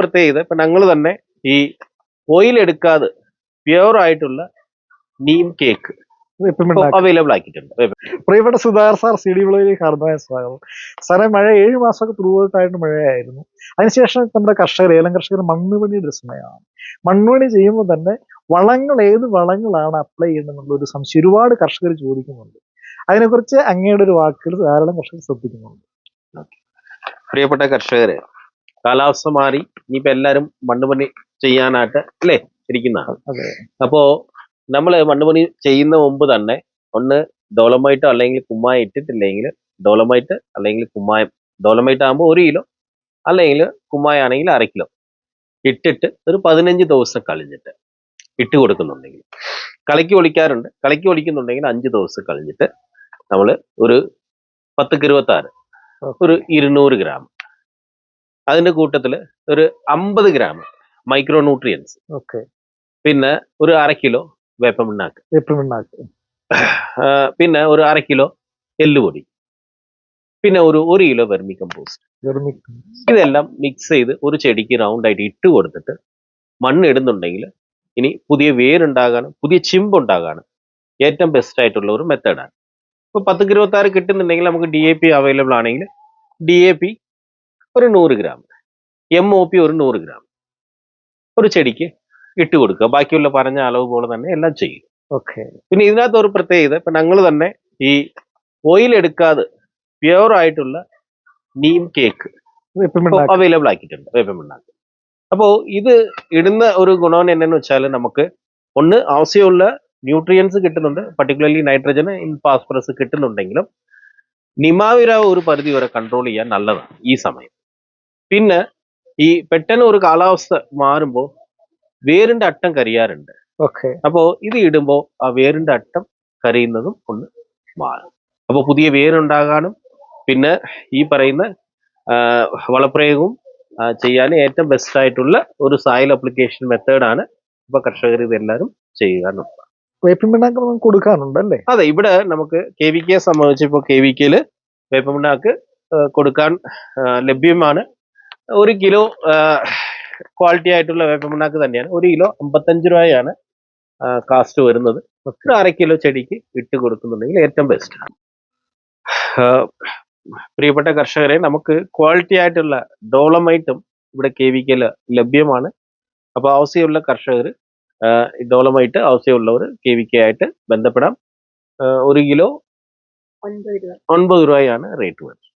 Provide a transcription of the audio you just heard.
പ്രത്യേകത ഇപ്പൊ ഞങ്ങൾ തന്നെ ഈ ഓയിൽ എടുക്കാതെ പ്യുവർ ആയിട്ടുള്ള നീം കേക്ക് അവൈലബിൾ ആക്കിയിട്ടുണ്ട്. പ്രിയപ്പെട്ട സുധാകർ സാർ സി ഡി വിളയിലേക്ക് ഹാർദമായ സ്വാഗതം. സാറേ മഴ ഏഴ് മാസമൊക്കെ ത്രൂ ആയിട്ട് മഴയായിരുന്നു. അതിനുശേഷം നമ്മുടെ കർഷകർ ഏലം കർഷകർ മണ്ണുപണിയുടെ ഒരു സമയമാണ്. മണ്ണുപണി ചെയ്യുമ്പോൾ തന്നെ വളങ്ങൾ ഏത് വളങ്ങളാണ് അപ്ലൈ ചെയ്യേണ്ടതെന്നുള്ള ഒരു സംശയം ഒരുപാട് കർഷകർ ചോദിക്കുന്നുണ്ട്. അതിനെക്കുറിച്ച് അങ്ങയുടെ ഒരു വാക്കുകൾ ധാരാളം കർഷകർ ശ്രദ്ധിക്കുന്നുണ്ട്. പ്രിയപ്പെട്ട കർഷകര് കാലാവസ്ഥ മാറി ഇനിയിപ്പോ എല്ലാരും മണ്ണുപണി ചെയ്യാനായിട്ട് അല്ലേ ഇരിക്കുന്നതാണ്. അപ്പോ നമ്മൾ മണ്ണുപണി ചെയ്യുന്ന മുമ്പ് തന്നെ ഒന്ന് ഡോളമൈറ്റോ അല്ലെങ്കിൽ കുമ്മായം ഇട്ടിട്ടില്ലെങ്കിൽ ഡോളമൈറ്റ് അല്ലെങ്കിൽ കുമ്മായം ഡോളമൈറ്റ് ആകുമ്പോൾ ഒരു കിലോ അല്ലെങ്കിൽ കുമ്മായം ആണെങ്കിൽ അര കിലോ ഇട്ടിട്ട് ഒരു പതിനഞ്ച് ദിവസം കളിഞ്ഞിട്ട് ഇട്ട് കൊടുക്കുന്നുണ്ടെങ്കിൽ. കളിക്ക് ഒളിക്കാറുണ്ട്. കളിക്ക് ഒളിക്കുന്നുണ്ടെങ്കിൽ അഞ്ച് ദിവസം കളിഞ്ഞിട്ട് നമ്മൾ ഒരു പത്ത് ഇരുപത്താറ് ഒരു ഇരുന്നൂറ് ഗ്രാം അതിന്റെ കൂട്ടത്തിൽ ഒരു അമ്പത് ഗ്രാം മൈക്രോ ന്യൂട്രിയൻസ് ഓക്കെ. പിന്നെ ഒരു അര കിലോ വേപ്പമിണ്ണാക്ക് വേപ്പമിണ്ണാക്ക് പിന്നെ ഒരു അര കിലോ എല്ലുപൊടി. പിന്നെ ഒരു ഒരു കിലോ വെർമി കമ്പോസ്റ്റ് ഇതെല്ലാം മിക്സ് ചെയ്ത് ഒരു ചെടിക്ക് റൗണ്ട് ആയിട്ട് ഇട്ട് കൊടുത്തിട്ട് മണ്ണ് ഇടുന്നുണ്ടെങ്കിൽ ഇനി പുതിയ വേരുണ്ടാകാനും പുതിയ ചിമ്പുണ്ടാകാനും ഏറ്റവും ബെസ്റ്റ് ആയിട്ടുള്ള ഒരു മെത്തേഡാണ് ഇപ്പൊ പത്ത് ഇരുപത്തി ആറ് കിട്ടുന്നുണ്ടെങ്കിൽ നമുക്ക് ഡി എ പി അവൈലബിൾ ആണെങ്കിൽ ഡി എ പി ഒരു നൂറ് ഗ്രാം എം ഒ പി ഒരു നൂറ് ഗ്രാം ഒരു ചെടിക്ക് ഇട്ട് കൊടുക്കുക. ബാക്കിയുള്ള പറഞ്ഞ അളവ് പോലെ തന്നെ എല്ലാം ചെയ്യും. ഓക്കെ പിന്നെ ഇതിനകത്ത് ഒരു പ്രത്യേകത ഇപ്പൊ ഞങ്ങൾ തന്നെ ഈ ഓയിൽ എടുക്കാതെ പ്യുവർ ആയിട്ടുള്ള നീം കേക്ക് അവൈലബിൾ ആക്കിയിട്ടുണ്ട്. വേപ്പമുണ്ടാക്കി അപ്പോൾ ഇത് ഇടുന്ന ഒരു ഗുണം എന്നു വെച്ചാൽ നമുക്ക് ഒന്ന് ആവശ്യമുള്ള ന്യൂട്രിയൻസ് കിട്ടുന്നുണ്ട്. പർട്ടിക്കുലർലി നൈട്രജൻ ഇൻ ഫാസ്ഫറസ് കിട്ടുന്നുണ്ടെങ്കിലും നിമാവിരാവ് ഒരു പരിധി വരെ കൺട്രോൾ ചെയ്യാൻ നല്ലതാണ് ഈ സമയം. പിന്നെ ഈ പെട്ടെന്ന് ഒരു കാലാവസ്ഥ മാറുമ്പോൾ വേരിന്റെ അട്ടം കരിയാറുണ്ട്. ഓക്കെ. അപ്പോൾ ഇത് ഇടുമ്പോൾ ആ വേരിന്റെ അട്ടം കരയുന്നതും ഒന്ന് മാറും. അപ്പോൾ പുതിയ വേരുണ്ടാകാനും പിന്നെ ഈ പറയുന്ന വളപ്രയോഗവും ചെയ്യാൻ ഏറ്റവും ബെസ്റ്റ് ആയിട്ടുള്ള ഒരു സോയിൽ അപ്ലിക്കേഷൻ മെത്തേഡാണ് ഇപ്പൊ കർഷകർ ഇതെല്ലാവരും ചെയ്യുക എന്നുള്ളത് നമുക്ക് അല്ലേ അതെ ഇവിടെ നമുക്ക് കെ വി കെ സംബന്ധിച്ച് ഇപ്പോൾ കെ വി കെയിൽ വേപ്പമുണ്ടാക്ക് കൊടുക്കാൻ ലഭ്യമാണ്. ഒരു കിലോ ക്വാളിറ്റി ആയിട്ടുള്ള വേപ്പമുണ്ണാക്ക് തന്നെയാണ്. ഒരു കിലോ അമ്പത്തഞ്ച് രൂപയാണ് കാസ്റ്റ് വരുന്നത്. ഒരു അര കിലോ ചെടിക്ക് ഇട്ട് കൊടുക്കുന്നുണ്ടെങ്കിൽ ഏറ്റവും ബെസ്റ്റ് പ്രിയപ്പെട്ട കർഷകരെ നമുക്ക് ക്വാളിറ്റി ആയിട്ടുള്ള ഡോളമൈറ്റും ഇവിടെ കെ വി കെയിൽ ലഭ്യമാണ്. അപ്പോൾ ആവശ്യമുള്ള കർഷകർ ഡോളമൈറ്റ് ആവശ്യമുള്ളവർ കെ വി കെ ആയിട്ട് ബന്ധപ്പെടാം. ഒരു കിലോ ഒൻപത് രൂപയാണ് റേറ്റ് വരുന്നത്.